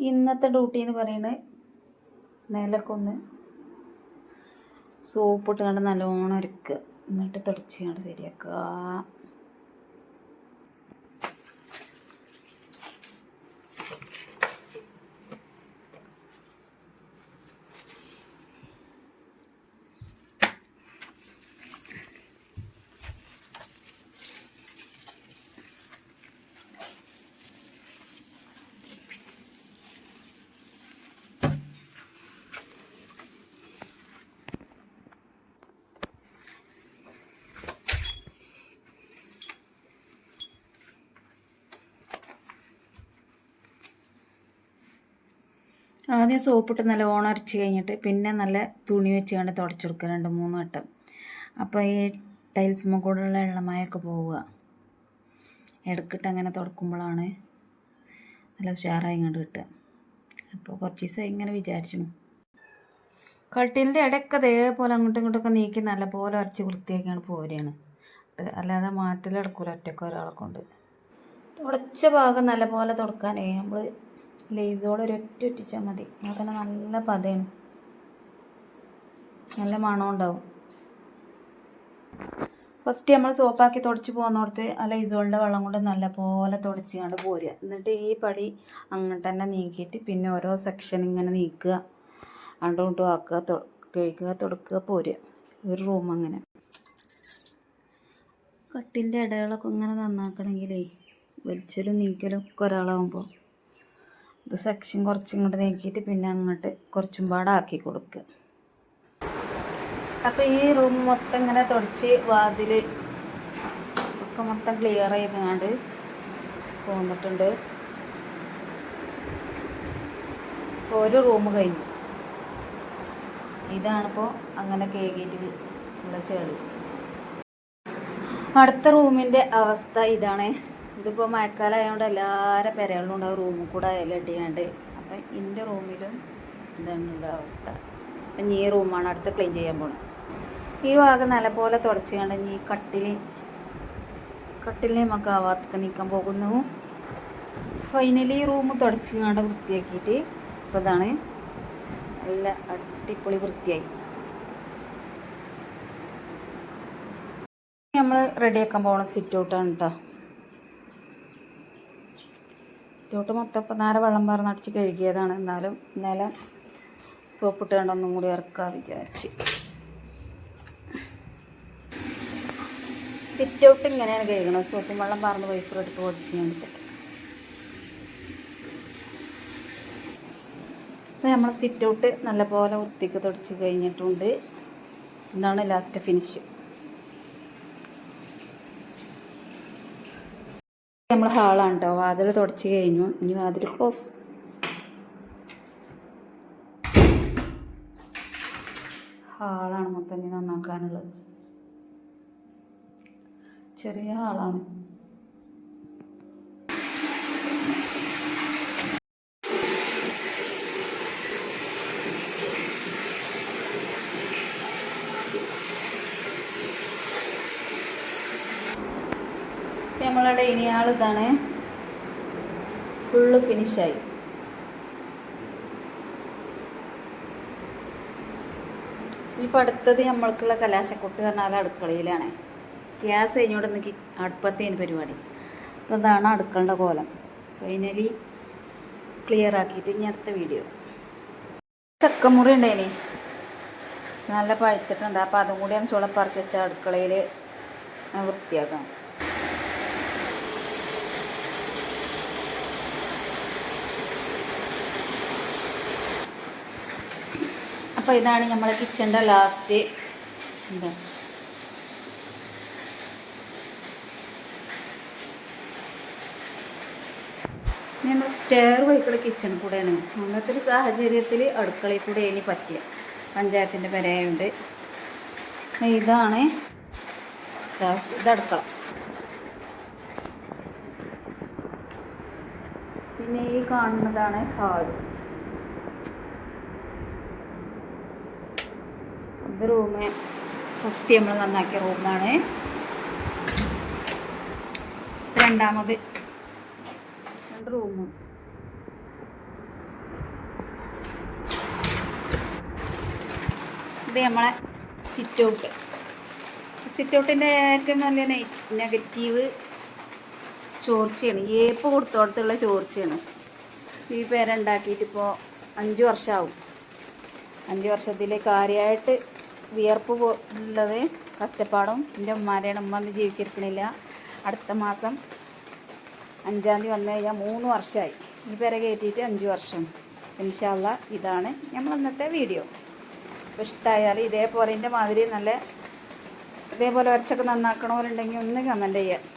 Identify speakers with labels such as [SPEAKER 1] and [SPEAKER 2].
[SPEAKER 1] ഇന്നത്തെ ഡ്യൂട്ടി എന്ന് പറയുന്നത് നിലക്കൊന്ന്. സോപ്പ് ഇട്ട് കണ്ട് നല്ലോണം അരക്കുക. എന്നിട്ട് തുടച്ച് കണ്ട് ശരിയാക്കുക. ആദ്യം സോപ്പിട്ട് നല്ല ഓണറിച്ച് കഴിഞ്ഞിട്ട് പിന്നെ നല്ല തുണി വെച്ച് കണ്ട് തുടച്ചു കൊടുക്കുക രണ്ട് മൂന്ന് വട്ടം. അപ്പോൾ ഈ ടൈൽസുമ്മ കൂടെയുള്ള എള്ളമയൊക്കെ പോവുക. ഇടക്കിട്ട് അങ്ങനെ തുടക്കുമ്പോഴാണ് നല്ല ഉഷാറായി കണ്ട് കിട്ടുക. അപ്പോൾ കുറച്ച് ദിവസം ഇങ്ങനെ വിചാരിച്ചു കട്ടിലിന്റെ ഇടയ്ക്ക് അതേപോലെ അങ്ങോട്ടും ഇങ്ങോട്ടൊക്കെ നീക്കി നല്ലപോലെ അരച്ച് വൃത്തിയാക്കിയാണ് പോരുകയാണ്. അല്ലാതെ മാറ്റലെടുക്കൂല ഒറ്റയ്ക്ക് ഒരാളെ കൊണ്ട്. തുടച്ച ഭാഗം നല്ലപോലെ തുടക്കാനേ നമ്മൾ ലേസോടെ ഒരൊറ്റ ഒറ്റ ഒറ്റിച്ചാൽ മതി എന്നാൽ തന്നെ നല്ല പതയാണ്. നല്ല മണം ഉണ്ടാവും ഫസ്റ്റ് നമ്മൾ സോപ്പാക്കി തുടച്ച് പോകുന്നിടത്ത് ആ ലൈസോളിന്റെ വെള്ളം കൊണ്ട് നല്ലപോലെ തുടച്ച് കണ്ട് പോരുക എന്നിട്ട് ഈ പടി അങ്ങോട്ട് തന്നെ നീക്കിയിട്ട് പിന്നെ ഓരോ സെക്ഷൻ ഇങ്ങനെ നീക്കുക. അങ്ങോട്ടും ഇങ്ങോട്ടും ആക്കുക കഴുകുക തുടക്കുക പോരുക. ഒരു റൂം അങ്ങനെ. കട്ടിന്റെ ഇടകളൊക്കെ ഇങ്ങനെ നന്നാക്കണമെങ്കിലേ വലിച്ചലും നീക്കലും ഒക്കെ ഒരാളാകുമ്പോൾ ഇത് സെക്ഷൻ കുറച്ചും നീക്കിയിട്ട് പിന്നെ അങ്ങോട്ട് കുറച്ചും പാടെ ആക്കി കൊടുക്കുക അപ്പോൾ ഈ റൂം മൊത്തം ഇങ്ങനെ തുടച്ച് വാതിൽ ഒക്കെ മൊത്തം ക്ലിയർ ചെയ്തുകൊണ്ട് പോന്നിട്ടുണ്ട്. ഇപ്പോൾ ഒരു റൂം കഴിഞ്ഞു. ഇതാണിപ്പോൾ അങ്ങനെ കേകിയിട്ട് ഉള്ള ചെളി. അടുത്ത റൂമിന്റെ അവസ്ഥ ഇതാണ്. ഇതിപ്പോൾ മഴക്കാലം ആയതുകൊണ്ട് എല്ലാവരുടെ പെരകളിലും ഉണ്ടാവും റൂമിൽ കൂടെ ഇലട്ടിയാണ്ട് അപ്പം എന്റെ റൂമിലും ഇതാണുള്ള അവസ്ഥ. അപ്പം ഈ റൂമാണ് അടുത്ത് ക്ലീൻ ചെയ്യാൻ പോണത് ഈ ഭാഗം നല്ലപോലെ പോലെ തുടച്ചുകൊണ്ട് ഈ കട്ടിൽ കട്ടിലിനെ നമുക്ക് ആ ഭാഗത്തേക്ക് നീക്കാൻ പോകുന്നു. ഫൈനലി റൂം തുടച്ച് കണ്ട് വൃത്തിയാക്കിയിട്ട് ഇപ്പോൾ ഇതാണ് നല്ല അടിപൊളി വൃത്തിയായി. നമ്മൾ റെഡിയാക്കാൻ പോകുന്ന സിറ്റ് ഔട്ടാണ് കേട്ടോ സിറ്റ് ഔട്ട് മൊത്തം ഇപ്പം നേരെ വെള്ളം പറഞ്ഞ് അടിച്ച് കഴുകിയതാണ്. എന്നാലും ഇന്നലെ സോപ്പിട്ട് കണ്ട് ഒന്നും കൂടി ഇറക്കാൻ വിചാരിച്ച്. സിറ്റ് ഔട്ട് ഇങ്ങനെയാണ് കഴുകണത്. സോപ്പും വെള്ളം പറന്ന് വൈഫർ എടുത്ത് പൊടിച്ച് ഞാൻ അപ്പോൾ നമ്മൾ സിറ്റ് ഔട്ട് നല്ലപോലെ വൃത്തിക്ക് തുടച്ച് കഴിഞ്ഞിട്ടുണ്ട്. ഇതാണ് ലാസ്റ്റ് ഫിനിഷ് നമ്മൾ ഹാളാണ് കേട്ടോ വാതിൽ തുടച്ച് കഴിഞ്ഞു. ഇനി വാതിൽ ക്ലോസ് ഹാളാണ് മൊത്തം ഇനി നന്നാക്കാനുള്ളത്. ചെറിയ ഹാളാണ്. നമ്മളെ ഇനിയാൾ ഇതാണ്. ഫുള്ള് ഫിനിഷായി ഇപ്പം അടുത്തത് നമ്മൾക്കുള്ള കലാശക്കൊട്ട് പറഞ്ഞാൽ അടുക്കളയിലാണ്. ഗ്യാസ് കഴിഞ്ഞോട് നിൽക്കി അടുപ്പത്തേന് പരിപാടി. അപ്പോൾ ഇതാണ് അടുക്കളുടെ കോലം. ഫൈനലി ക്ലിയർ ആക്കിയിട്ട് ഇനി അടുത്ത വീഡിയോ ചക്കമുറി ഉണ്ടായിനി നല്ല പഴുത്തിട്ടുണ്ട്. അപ്പോൾ അതും കൂടി ചുളപ്പറിച്ച് വെച്ച അടുക്കളയിൽ വൃത്തിയാക്കണം. അപ്പോൾ ഇതാണ് നമ്മളെ കിച്ചന്റെ ലാസ്റ്റ് എന്താ നമ്മൾ സ്റ്റെയർ വഴിക്കുള്ള കിച്ചൺ കൂടെയാണ്. അങ്ങനത്തെ ഒരു സാഹചര്യത്തിൽ അടുക്കളയിൽ കൂടെ ഇനി പറ്റിയ പഞ്ചായത്തിന്റെ പെരയുണ്ട് ഇതാണ് ലാസ്റ്റ് ഇത് അടുക്കള. പിന്നെ ഈ കാണുന്നതാണ് ഹാൾ. ഇത് റൂമ് ഫസ്റ്റ് നമ്മൾ നന്നാക്കിയ റൂമാണ് രണ്ടാമത്. രണ്ട് റൂമും ഇത് നമ്മളെ സിറ്റ് ഔട്ട് സിറ്റ് ഔട്ടിന്റെ ഏറ്റവും നല്ല നെഗറ്റീവ് ചോർച്ചയാണ്. ഏപ്പ് കൊടുത്തോടത്തുള്ള ചോർച്ചയാണ്. ഈ പേരുണ്ടാക്കിയിട്ടിപ്പോൾ അഞ്ച് വർഷമാവും അഞ്ച് വർഷത്തിൽ കാര്യമായിട്ട് വിയർപ്പ് ഉള്ളത് കഷ്ടപ്പാടും എന്റെ ഉമ്മാരെയാണ് ഉമ്മ ഒന്നും ജീവിച്ചിരിക്കണില്ല. അടുത്ത മാസം അഞ്ചാം തീയതി വന്നു കഴിഞ്ഞാൽ മൂന്ന് വർഷമായി. ഈ പേരെ കയറ്റിയിട്ട് അഞ്ച് വർഷം. ഇൻഷാല്ല ഇതാണ് നമ്മൾ ഇന്നത്തെ വീഡിയോ. അപ്പോൾ ഇഷ്ടമായാൽ ഇതേപോലെ എന്റെ മാതിരി നല്ല ഇതേപോലെ വരച്ചൊക്കെ നന്നാക്കണമെന്നുണ്ടെങ്കിൽ ഒന്ന് കമന്റ് ചെയ്യുക